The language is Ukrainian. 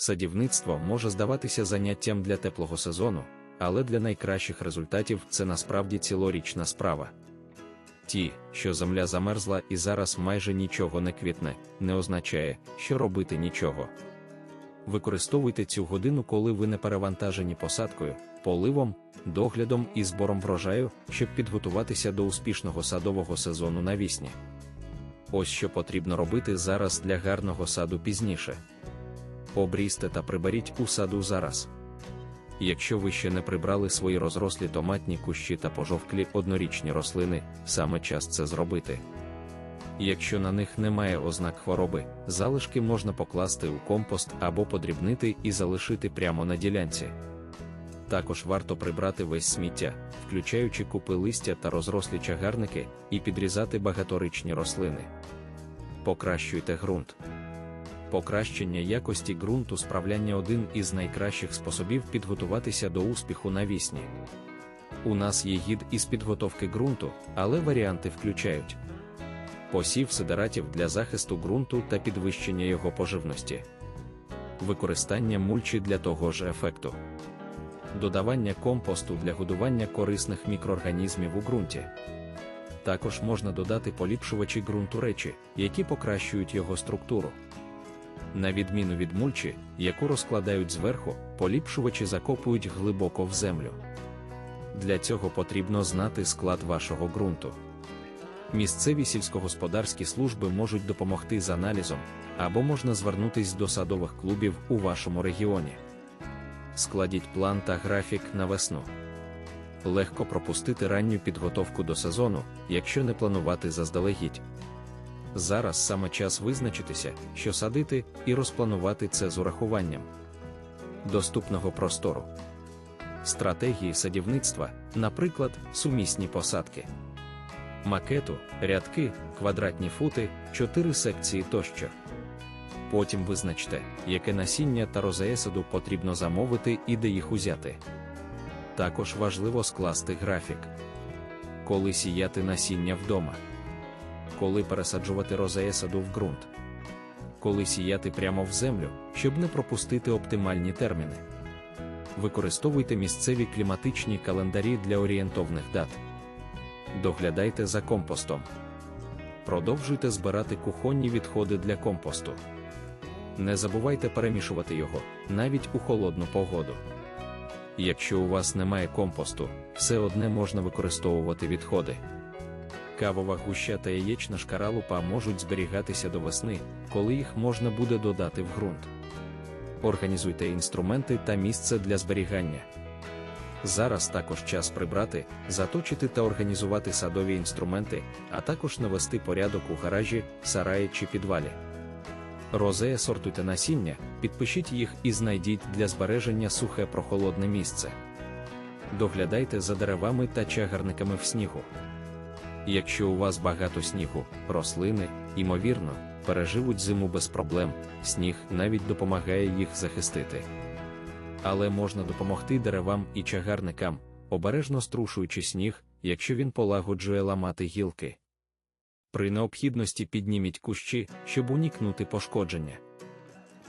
Садівництво може здаватися заняттям для теплого сезону, але для найкращих результатів це насправді цілорічна справа. Ті, що земля замерзла і зараз майже нічого не квітне, не означає, що робити нічого. Використовуйте цю годину, коли ви не перевантажені посадкою, поливом, доглядом і збором врожаю, щоб підготуватися до успішного садового сезону навісні. Ось що потрібно робити зараз для гарного саду пізніше. Обрізьте та приберіть у саду зараз. Якщо ви ще не прибрали свої розрослі томатні кущі та пожовклі однорічні рослини, саме час це зробити. Якщо на них немає ознак хвороби, залишки можна покласти у компост або подрібнити і залишити прямо на ділянці. Також варто прибрати весь сміття, включаючи купи листя та розрослі чагарники, і підрізати багаторичні рослини. Покращуйте ґрунт. Покращення якості ґрунту справляння один із найкращих способів підготуватися до успіху навісні. У нас є гід із підготовки ґрунту, але варіанти включають посів сидератів для захисту ґрунту та підвищення його поживності, використання мульчі для того ж ефекту, додавання компосту для годування корисних мікроорганізмів у ґрунті. Також можна додати поліпшувачі ґрунту речі, які покращують його структуру. На відміну від мульчі, яку розкладають зверху, поліпшувачі закопують глибоко в землю. Для цього потрібно знати склад вашого ґрунту. Місцеві сільськогосподарські служби можуть допомогти з аналізом, або можна звернутись до садових клубів у вашому регіоні. Складіть план та графік на весну. Легко пропустити ранню підготовку до сезону, якщо не планувати заздалегідь. Зараз саме час визначитися, що садити, і розпланувати це з урахуванням доступного простору, стратегії садівництва, наприклад, сумісні посадки, макету, рядки, квадратні фути, 4 секції тощо. Потім визначте, яке насіння та розеесаду потрібно замовити і де їх узяти. Також важливо скласти графік, коли сіяти насіння вдома коли пересаджувати розея саду в ґрунт, коли сіяти прямо в землю, щоб не пропустити оптимальні терміни. Використовуйте місцеві кліматичні календарі для орієнтовних дат. Доглядайте за компостом. Продовжуйте збирати кухонні відходи для компосту. Не забувайте перемішувати його навіть у холодну погоду. Якщо у вас немає компосту, все одне можна використовувати відходи кавова гуща та яєчна шкаралупа можуть зберігатися до весни, коли їх можна буде додати в ґрунт. Організуйте інструменти та місце для зберігання. Зараз також час прибрати, заточити та організувати садові інструменти, а також навести порядок у гаражі, сараї чи підвалі. Розея сортуйте насіння, підпишіть їх і знайдіть для збереження сухе прохолодне місце. Доглядайте за деревами та чагарниками в снігу. Якщо у вас багато снігу, рослини, ймовірно, переживуть зиму без проблем, сніг навіть допомагає їх захистити. Але можна допомогти деревам і чагарникам, обережно струшуючи сніг, якщо він полагоджує ламати гілки. При необхідності підніміть кущі, щоб уникнути пошкодження.